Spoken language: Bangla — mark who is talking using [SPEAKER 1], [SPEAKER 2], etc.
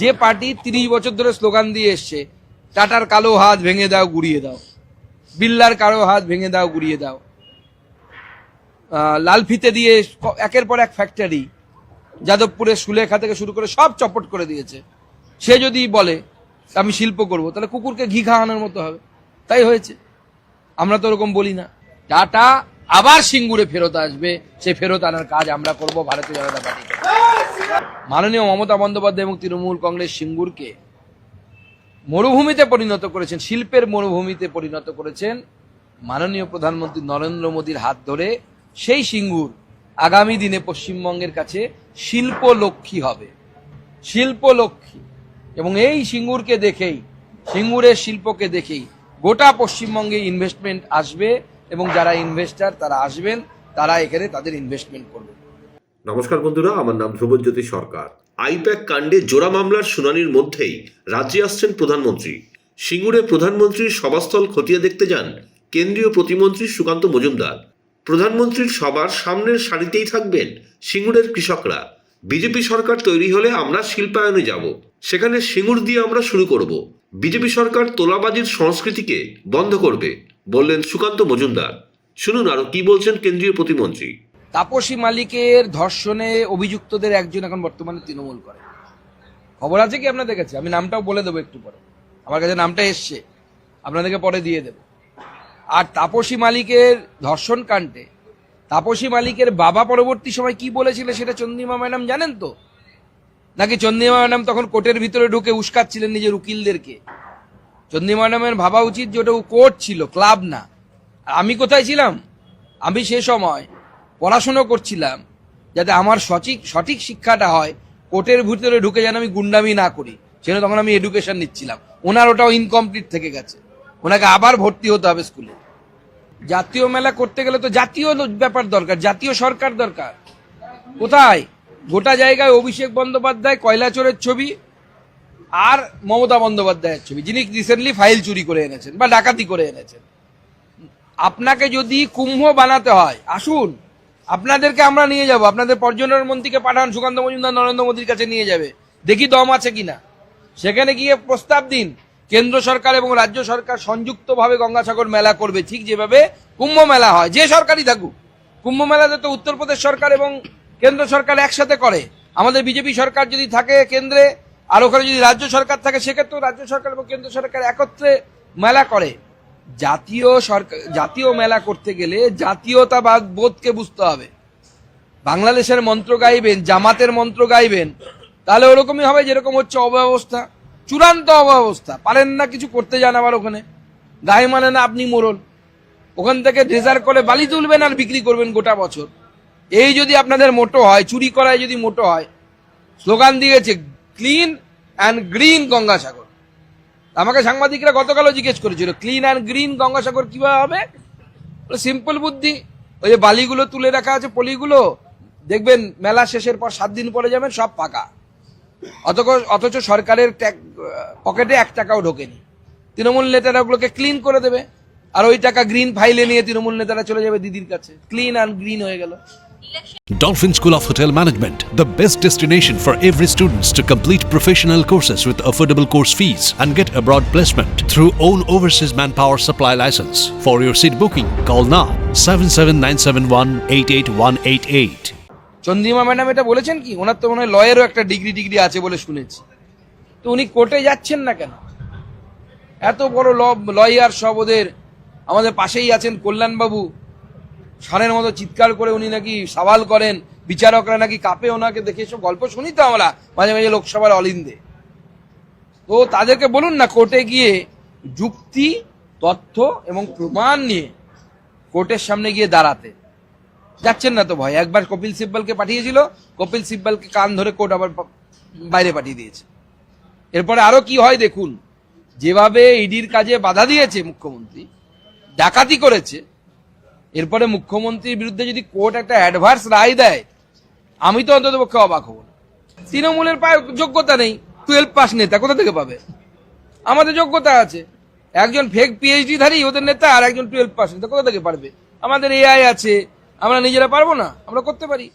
[SPEAKER 1] যে পার্টি তিরিশ বছর ধরে স্লোগান দিয়ে এসছে, টাটার কালো হাত ভেঙে দাও, গুড়িয়ে দাও। বিল্লার কালো হাত ভেঙে দাও, গুড়িয়ে দাও। লাল ফিতে দিয়ে একের পর এক ফ্যাক্টরি যাদবপুরে সুলেখা থেকে শুরু করে সব চপট করে দিয়েছে। সে যদি বলে, আমি শিল্প করব, তাহলে কুকুরকে ঘি খাওয়ানোর মতো হবে। তাই হয়েছে। আমরা তো ওরকম বলি না। টাটা, আবার সিঙ্গুরে ফেরত আসবে। সে ফেরত আনার কাজ আমরা করব, ভারতীয় জনতা পার্টি। মাননীয় মমতা বন্দ্যোপাধ্যায় এবং তৃণমূল কংগ্রেস সিঙ্গুরকে মরুভূমিতে পরিণত করেছেন, শিল্পের মরুভূমিতে পরিণত করেছেন মাননীয় প্রধানমন্ত্রী নরেন্দ্র মোদীর হাত ধরে সেই সিঙ্গুর আগামী দিনে পশ্চিমবঙ্গের কাছে শিল্প লক্ষ্মী হবে। শিল্প লক্ষ্মী এবং এই সিঙ্গুরকে দেখেই, সিঙ্গুরের শিল্পকে দেখেই গোটা পশ্চিমবঙ্গে ইনভেস্টমেন্ট আসবে এবং যারা ইনভেস্টার তারা আসবেন, তারা এখানে তাদের ইনভেস্টমেন্ট করবে
[SPEAKER 2] নমস্কার বন্ধুরা, আমার নাম ধ্রুবজ্যোতি সরকার। আইপ্যাক কাণ্ডে জোড়া মামলার শুনানির মধ্যেই রাজ্যে আসছেন প্রধানমন্ত্রী। সিঙ্গুরে প্রধানমন্ত্রীর সভাস্থল খতিয়ে দেখতে যান কেন্দ্রীয় প্রতিমন্ত্রী সুকান্ত মজুমদার। প্রধানমন্ত্রীর সবার সামনের সারিতেই থাকবেন সিঙ্গুরের কৃষকরা। বিজেপি সরকার তৈরি হলে আমরা শিল্পায়নে যাব। সেখানে সিঙ্গুর দিয়ে আমরা শুরু করব। বিজেপি সরকার তোলাবাজির সংস্কৃতিকে বন্ধ করবে, বললেন সুকান্ত মজুমদার। শুনুন আরও কি বলছেন কেন্দ্রীয় প্রতিমন্ত্রী।
[SPEAKER 1] তাপসী মালিকের ধর্ষণে অভিযুক্তদের একজন এখন বর্তমানে তৃণমূল করে। খবর আছে কি আপনাদের কাছে? আমি নামটাও বলে দেবো একটু পরে। আমার কাছে নামটা এসছে। আপনাদেরকে পরে দিয়ে দেবো। আর তাপসী মালিকের ধর্ষণ কাণ্ডে, তাপসী মালিকের বাবা পরবর্তী সময় কি বলেছিল সেটা চন্দ্রিমা ম্যাডাম জানেন তো? নাকি চন্দ্রিমা ম্যাডাম তখন কোর্টের ভিতরে ঢুকে উস্কাচ্ছিলেন নিজের উকিলদেরকে? চন্দ্রিমা ম্যাডামের ভাবা উচিত যে ওটা কোর্ট ছিল, ক্লাব না। আমি কোথায় ছিলাম? আমি সে সময় পড়াশুনো করছিলাম, যাতে আমার সঠিক সঠিক শিক্ষাটা হয়, কোর্টের ভিতরে ঢুকে যেন আমি গুন্ডামি না করি, সেজন্য তখন আমি এডুকেশন নিচ্ছিলাম। ওনার ওটাও ইনকমপ্লিট থেকে গেছে। ওনাকে আবার ভর্তি হতে হবে স্কুলে। জাতীয় মেলা করতে গেলে তো জাতীয় ব্যাপার দরকার, জাতীয় সরকার দরকার। কোথায়? গোটা জায়গায় অভিষেক বন্দ্যোপাধ্যায় কয়লাচোরের ছবি আর মমতা বন্দ্যোপাধ্যায়ের ছবি, যিনি রিসেন্টলি ফাইল চুরি করে এনেছেন বা ডাকাতি করে এনেছেন। আপনাকে যদি কুম্ভ বানাতে হয়, আসুন। আপনাদেরকে আমরা নিয়ে যাব। আপনাদের পর্যটন মন্ত্রীকে পাঠান, সুকান্ত মজুমদার, নরেন্দ্র মোদীর কাছে নিয়ে যাবে। দেখি দম আছে কিনা। সেখানে গিয়ে প্রস্তাব দিন। কেন্দ্র সরকার এবং রাজ্য সরকার সংযুক্তভাবে গঙ্গাসাগর মেলা করবে। ঠিক যেভাবে কুম্ভ মেলা হয়। যে সরকারই থাকুক। কুম্ভ মেলাতে তো উত্তরপ্রদেশ সরকার এবং কেন্দ্র সরকার একসাথে করে। আমাদের বিজেপি সরকার যদি থাকে কেন্দ্রে, আর ওখানে যদি রাজ্য সরকার থাকে, সেক্ষেত্রেও রাজ্য সরকার এবং কেন্দ্র সরকার একত্রে মেলা করে। জাতীয় সরকার, জাতীয় মেলা করতে গেলে জাতীয়তাবাদ বোধকে বুঝতে হবে। বাংলাদেশের মন্ত্র গাইবেন, জামাতের মন্ত্র গাইবেন, তাহলে ওরকমই হবে যেরকম হচ্ছে অব্যবস্থা। চূড়ান্ত অব্যবস্থা, পারেন না কিছু করতে যান আবার ওখানে। গায়ে মানে না আপনি মোরল ওখান থেকে ড্রেজার করে বালি তুলবেন আর বিক্রি করবেন গোটা বছর। এই যদি আপনাদের মোটো হয়, চুরি করায় যদি মোটো হয়, স্লোগান দিয়েছে ক্লিন অ্যান্ড গ্রিন গঙ্গাসাগর। আমাকে সাংবাদিকরা গতকালও জিজ্ঞেস করেছিল ক্লিন অ্যান্ড গ্রিন গঙ্গাসাগর কীভাবে হবে? সিম্পল বুদ্ধি। ওই যে বালিগুলো তুলে রাখা আছে পলিগুলো, দেখবেন মেলা শেষের পর সাত দিন পরে যাবেন, সব পাকা। অথচ সরকারের পকেটে এক টাকাও ঢোকেনি। তৃণমূল নেতারা ওগুলোকে ক্লিন করে দেবে। আর ওই টাকা গ্রিন ফাইলে নিয়ে তৃণমূল নেতারা চলে যাবে দিদির কাছে। ক্লিন অ্যান্ড গ্রিন হয়ে গেল।
[SPEAKER 3] Dolphin School of Hotel Management, the best destination for every students to complete professional courses with affordable course fees and get abroad placement through own overseas manpower supply license. For your seat booking, call now 77971
[SPEAKER 1] Chandrima madam এটা বলেছেন কি ওনার তো মনে হয় লয়েরও একটা ডিগ্রি ডিগ্রি আছে বলে শুনেছি তো উনি কোর্টে যাচ্ছেন না কেন এত বড় লয়ার সব ওদের আমাদের পাশেই আছেন কল্যাণবাবু সারের মতো চিৎকার করে উনি নাকি সওয়াল করেন, বিচারকরা নাকি কাপে ওনাকে দেখে এসব গল্প শুনি তো আমরা, মাঝে মাঝে লোকসভার অলিন্দে। তো তাদেরকে বলুন না, কোর্টে গিয়ে যুক্তি, তথ্য এবং প্রমাণ নিয়ে কোর্টের সামনে গিয়ে দাঁড়াতে। যাচ্ছেন না তো ভয়। একবার কপিল সিব্বলকে পাঠিয়েছিল, কপিল সিব্বলকে কান ধরে কোর্ট আবার বাইরে পাঠিয়ে দিয়েছে। এরপরে আরও কি হয় দেখুন, যেভাবে ইডির কাজে বাধা দিয়েছে মুখ্যমন্ত্রী, ডাকাতি করেছে এরপরে মুখ্যমন্ত্রীর বিরুদ্ধে যদি কোর্ট একটা অ্যাডভার্স রায় দেয়, আমি তো অন্তত পক্ষে অবাক হব না। তৃণমূলের পায়ে যোগ্যতা নেই, টুয়েলভ পাস নেতা কোথা থেকে পাবে? আমাদের যোগ্যতা আছে। একজন ফেক পিএইচডি ধারী ওদের নেতা, আর একজন টুয়েলভ পাস নেতা কোথা থেকে পারবে? আমাদের এআই আছে, আমরা নিজেরা পারব না, আমরা করতে পারি।